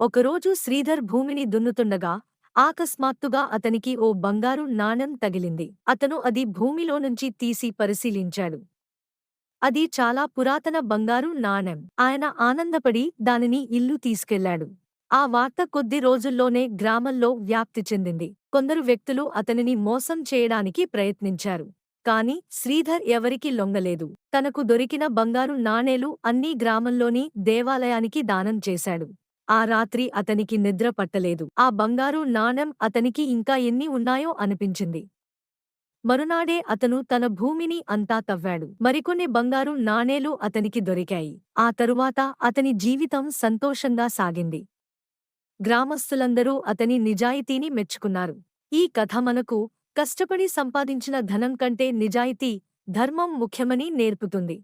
ఒకరోజు శ్రీధర్ భూమిని దున్నుతుండగా ఆకస్మాత్తుగా అతనికి ఓ బంగారు నాణెం తగిలింది. అతను అది భూమిలో నుంచి తీసి పరిశీలించాడు. అది చాలా పురాతన బంగారు నాణెం. ఆయన ఆనందపడి దానిని ఇల్లు తీసుకెళ్ళాడు. ఆ వార్త కొద్ది రోజుల్లోనే గ్రామంలో వ్యాప్తి చెందింది. కొందరు వ్యక్తులు అతనిని మోసం చేయడానికి ప్రయత్నించారు. కాని శ్రీధర్ ఎవరికి లొంగలేదు. తనకు దొరికిన బంగారు నాణేలు అన్నీ గ్రామంలోని దేవాలయానికి దానం చేశాడు. ఆ రాత్రి అతనికి నిద్ర పట్టలేదు. ఆ బంగారు నాణెం అతనికి ఇంకా ఎన్ని ఉన్నాయో అనిపించింది. మరునాడే అతను తన భూమిని అంతా తవ్వాడు. మరికొన్ని బంగారు నాణేలు అతనికి దొరికాయి. ఆ తరువాత అతని జీవితం సంతోషంగా సాగింది. గ్రామస్తులందరూ అతని నిజాయితీని మెచ్చుకున్నారు. ఈ కథ మనకు కష్టపడి సంపాదించిన ధనం కంటే నిజాయితీ ధర్మం ముఖ్యమని నేర్పుతుంది.